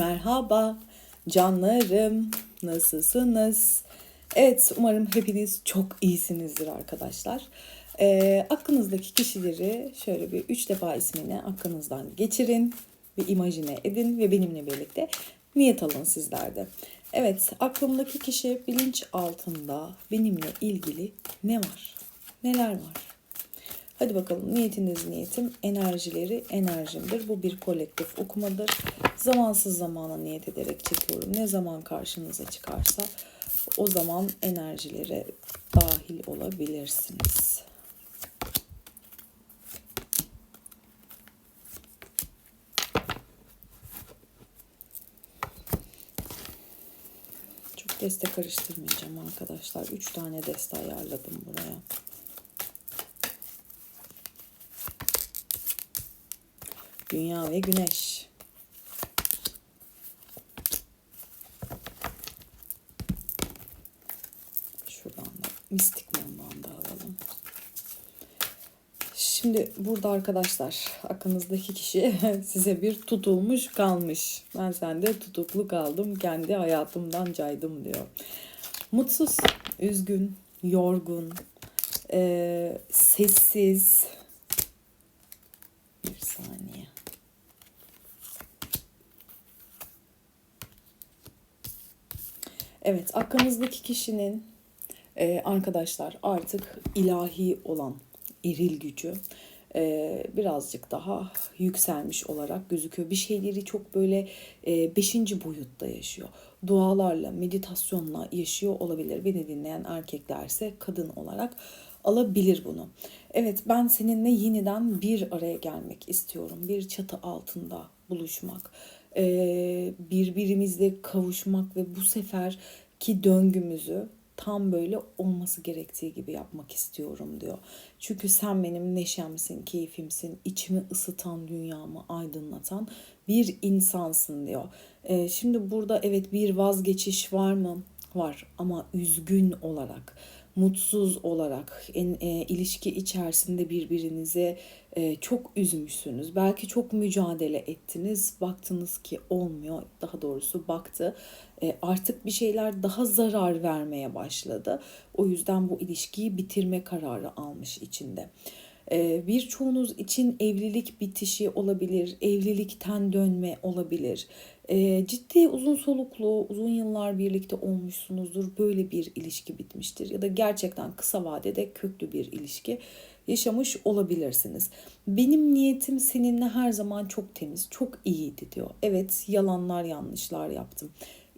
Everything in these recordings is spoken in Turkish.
Merhaba canlarım. Nasılsınız? Evet umarım hepiniz çok iyisinizdir arkadaşlar. Ee, aklınızdaki kişileri şöyle bir üç defa ismini aklınızdan geçirin ve imajine edin ve benimle birlikte niyet alın sizlerde. Evet aklımdaki kişi bilinç altında benimle ilgili ne var? Neler var? Hadi bakalım niyetiniz niyetim, enerjileri enerjimdir. Bu bir kolektif okumadır. Zamansız zamana niyet ederek çekiyorum. Ne zaman karşınıza çıkarsa o zaman enerjilere dahil olabilirsiniz. Çok deste karıştırmayacağım arkadaşlar. Üç tane deste ayarladım buraya. Dünya ve Güneş. Şuradan da mistik mumdan da alalım. Şimdi burada arkadaşlar aklınızdaki kişi size bir tutulmuş kalmış. Ben sende tutuklu kaldım kendi hayatımdan caydım diyor. Mutsuz, üzgün, yorgun, e, sessiz. Bir saniye. Evet, aklınızdaki kişinin e, arkadaşlar artık ilahi olan eril gücü e, birazcık daha yükselmiş olarak gözüküyor. Bir şeyleri çok böyle e, beşinci boyutta yaşıyor. Dualarla, meditasyonla yaşıyor olabilir. Beni dinleyen erkeklerse kadın olarak alabilir bunu. Evet ben seninle yeniden bir araya gelmek istiyorum. Bir çatı altında buluşmak birbirimizle kavuşmak ve bu seferki döngümüzü tam böyle olması gerektiği gibi yapmak istiyorum diyor. Çünkü sen benim neşemsin, keyfimsin, içimi ısıtan, dünyamı aydınlatan bir insansın diyor. E, şimdi burada evet bir vazgeçiş var mı? Var ama üzgün olarak mutsuz olarak en, e, ilişki içerisinde birbirinize e, çok üzmüşsünüz. Belki çok mücadele ettiniz. Baktınız ki olmuyor. Daha doğrusu baktı. E, artık bir şeyler daha zarar vermeye başladı. O yüzden bu ilişkiyi bitirme kararı almış içinde. E, birçoğunuz için evlilik bitişi olabilir, evlilikten dönme olabilir. E, ciddi uzun soluklu, uzun yıllar birlikte olmuşsunuzdur. Böyle bir ilişki bitmiştir. Ya da gerçekten kısa vadede köklü bir ilişki yaşamış olabilirsiniz. Benim niyetim seninle her zaman çok temiz, çok iyiydi diyor. Evet yalanlar, yanlışlar yaptım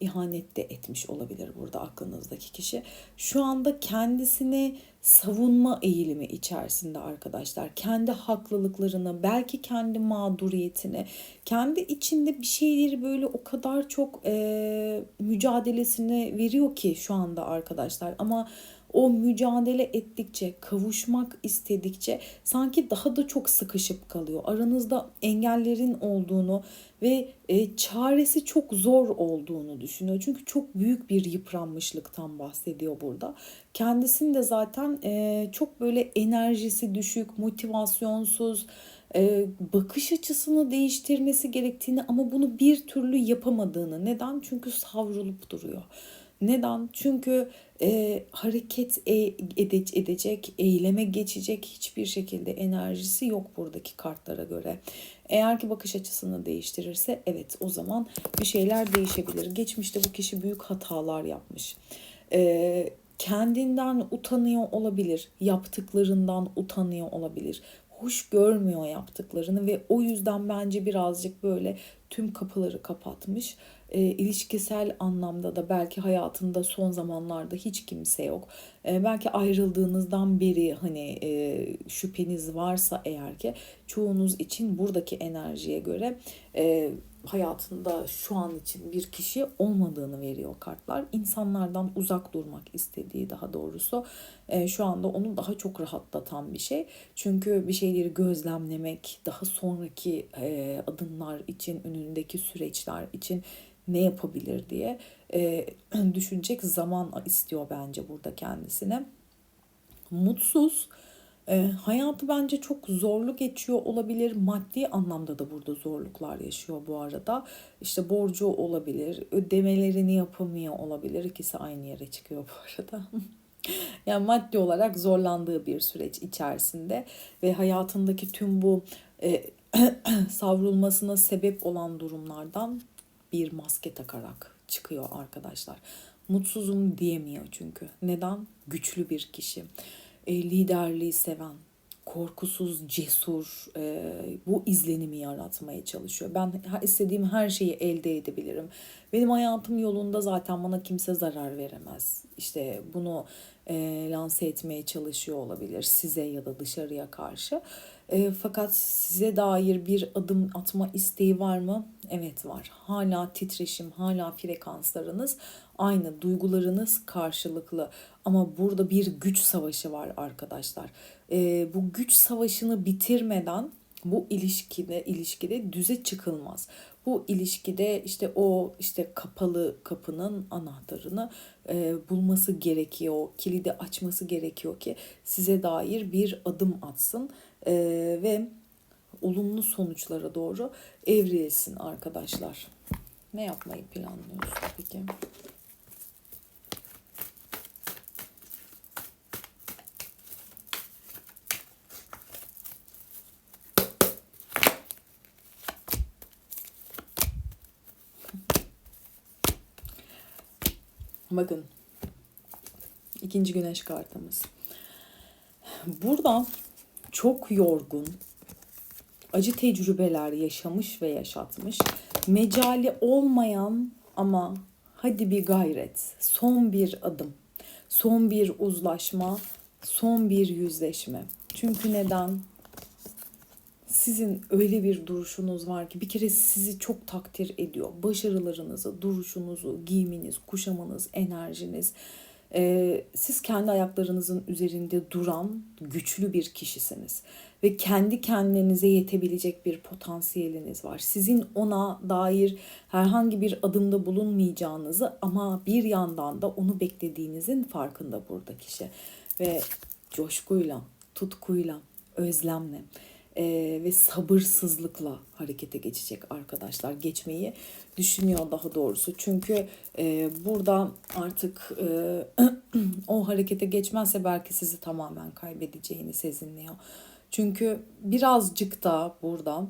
ihanet de etmiş olabilir burada aklınızdaki kişi. Şu anda kendisini savunma eğilimi içerisinde arkadaşlar. Kendi haklılıklarını, belki kendi mağduriyetini, kendi içinde bir şeyleri böyle o kadar çok e, mücadelesini veriyor ki şu anda arkadaşlar. Ama o mücadele ettikçe, kavuşmak istedikçe sanki daha da çok sıkışıp kalıyor. Aranızda engellerin olduğunu ve e, çaresi çok zor olduğunu düşünüyor. Çünkü çok büyük bir yıpranmışlıktan bahsediyor burada. Kendisini de zaten e, çok böyle enerjisi düşük, motivasyonsuz, e, bakış açısını değiştirmesi gerektiğini ama bunu bir türlü yapamadığını. Neden? Çünkü savrulup duruyor. Neden? Çünkü e, hareket e, ede, edecek, eyleme geçecek hiçbir şekilde enerjisi yok buradaki kartlara göre. Eğer ki bakış açısını değiştirirse evet o zaman bir şeyler değişebilir. Geçmişte bu kişi büyük hatalar yapmış. E, kendinden utanıyor olabilir, yaptıklarından utanıyor olabilir hoş görmüyor yaptıklarını ve o yüzden bence birazcık böyle tüm kapıları kapatmış. E, ilişkisel anlamda da belki hayatında son zamanlarda hiç kimse yok. E, belki ayrıldığınızdan beri hani e, şüpheniz varsa eğer ki çoğunuz için buradaki enerjiye göre e, hayatında şu an için bir kişi olmadığını veriyor kartlar. İnsanlardan uzak durmak istediği daha doğrusu e, şu anda onu daha çok rahatlatan bir şey. Çünkü bir şeyleri gözlemlemek, daha sonraki e, adımlar için, önündeki süreçler için ne yapabilir diye e, düşünecek zaman istiyor bence burada kendisine. Mutsuz, E, hayatı bence çok zorlu geçiyor olabilir. Maddi anlamda da burada zorluklar yaşıyor bu arada. İşte borcu olabilir, ödemelerini yapamıyor olabilir. İkisi aynı yere çıkıyor bu arada. yani maddi olarak zorlandığı bir süreç içerisinde ve hayatındaki tüm bu e, savrulmasına sebep olan durumlardan bir maske takarak çıkıyor arkadaşlar. Mutsuzum diyemiyor çünkü. Neden? Güçlü bir kişi. E, liderliği seven, korkusuz, cesur e, bu izlenimi yaratmaya çalışıyor. Ben istediğim her şeyi elde edebilirim. Benim hayatım yolunda zaten bana kimse zarar veremez. İşte bunu e, lanse etmeye çalışıyor olabilir size ya da dışarıya karşı. E, fakat size dair bir adım atma isteği var mı? Evet var. Hala titreşim, hala frekanslarınız aynı, duygularınız karşılıklı. Ama burada bir güç savaşı var arkadaşlar. E, bu güç savaşını bitirmeden bu ilişkide ilişkide düze çıkılmaz. Bu ilişkide işte o işte kapalı kapının anahtarını e, bulması gerekiyor. Kilidi açması gerekiyor ki size dair bir adım atsın e, ve olumlu sonuçlara doğru evrilsin arkadaşlar. Ne yapmayı planlıyorsun peki? Bakın. ikinci güneş kartımız. Burada çok yorgun, acı tecrübeler yaşamış ve yaşatmış, mecali olmayan ama hadi bir gayret, son bir adım, son bir uzlaşma, son bir yüzleşme. Çünkü neden? sizin öyle bir duruşunuz var ki bir kere sizi çok takdir ediyor. Başarılarınızı, duruşunuzu, giyiminiz, kuşamınız, enerjiniz. Ee, siz kendi ayaklarınızın üzerinde duran güçlü bir kişisiniz ve kendi kendinize yetebilecek bir potansiyeliniz var. Sizin ona dair herhangi bir adımda bulunmayacağınızı ama bir yandan da onu beklediğinizin farkında burada kişi ve coşkuyla, tutkuyla, özlemle e, ve sabırsızlıkla harekete geçecek arkadaşlar. Geçmeyi düşünüyor daha doğrusu. Çünkü e, burada artık e, o harekete geçmezse belki sizi tamamen kaybedeceğini sezinliyor. Çünkü birazcık da burada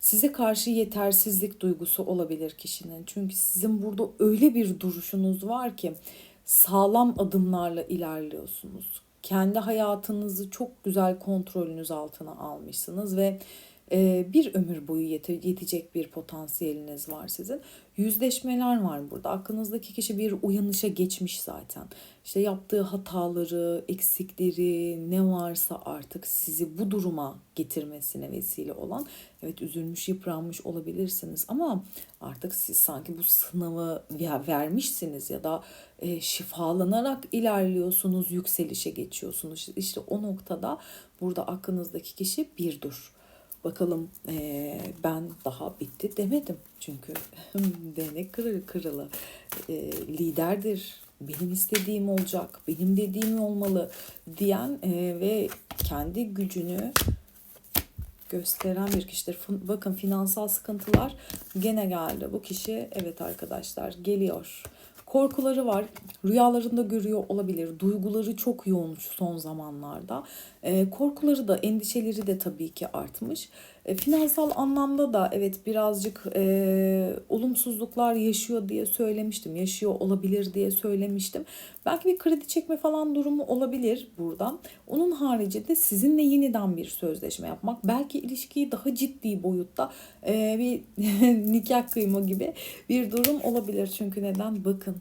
size karşı yetersizlik duygusu olabilir kişinin. Çünkü sizin burada öyle bir duruşunuz var ki sağlam adımlarla ilerliyorsunuz kendi hayatınızı çok güzel kontrolünüz altına almışsınız ve bir ömür boyu yete, yetecek bir potansiyeliniz var sizin. Yüzleşmeler var burada. Aklınızdaki kişi bir uyanışa geçmiş zaten. İşte yaptığı hataları, eksikleri, ne varsa artık sizi bu duruma getirmesine vesile olan. Evet üzülmüş, yıpranmış olabilirsiniz ama artık siz sanki bu sınavı vermişsiniz ya da e, şifalanarak ilerliyorsunuz, yükselişe geçiyorsunuz. İşte o noktada burada aklınızdaki kişi bir dur Bakalım e, ben daha bitti demedim. Çünkü denek kırı, kırılı. E, liderdir. Benim istediğim olacak. Benim dediğim olmalı diyen e, ve kendi gücünü gösteren bir kişidir. Bakın finansal sıkıntılar gene geldi. Bu kişi evet arkadaşlar geliyor. Korkuları var. Rüyalarında görüyor olabilir. Duyguları çok yoğun son zamanlarda. E, korkuları da endişeleri de tabii ki artmış. E, finansal anlamda da evet birazcık e, olumsuzluklar yaşıyor diye söylemiştim. Yaşıyor olabilir diye söylemiştim. Belki bir kredi çekme falan durumu olabilir buradan. Onun haricinde sizinle yeniden bir sözleşme yapmak. Belki ilişkiyi daha ciddi boyutta e, bir nikah kıyma gibi bir durum olabilir. Çünkü neden? Bakın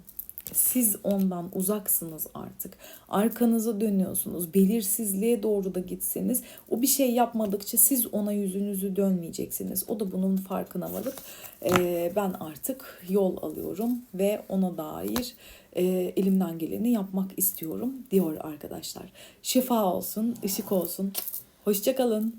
siz ondan uzaksınız artık. Arkanıza dönüyorsunuz. Belirsizliğe doğru da gitseniz o bir şey yapmadıkça siz ona yüzünüzü dönmeyeceksiniz. O da bunun farkına varıp e, ben artık yol alıyorum ve ona dair e, elimden geleni yapmak istiyorum diyor arkadaşlar. Şifa olsun, ışık olsun. Hoşçakalın.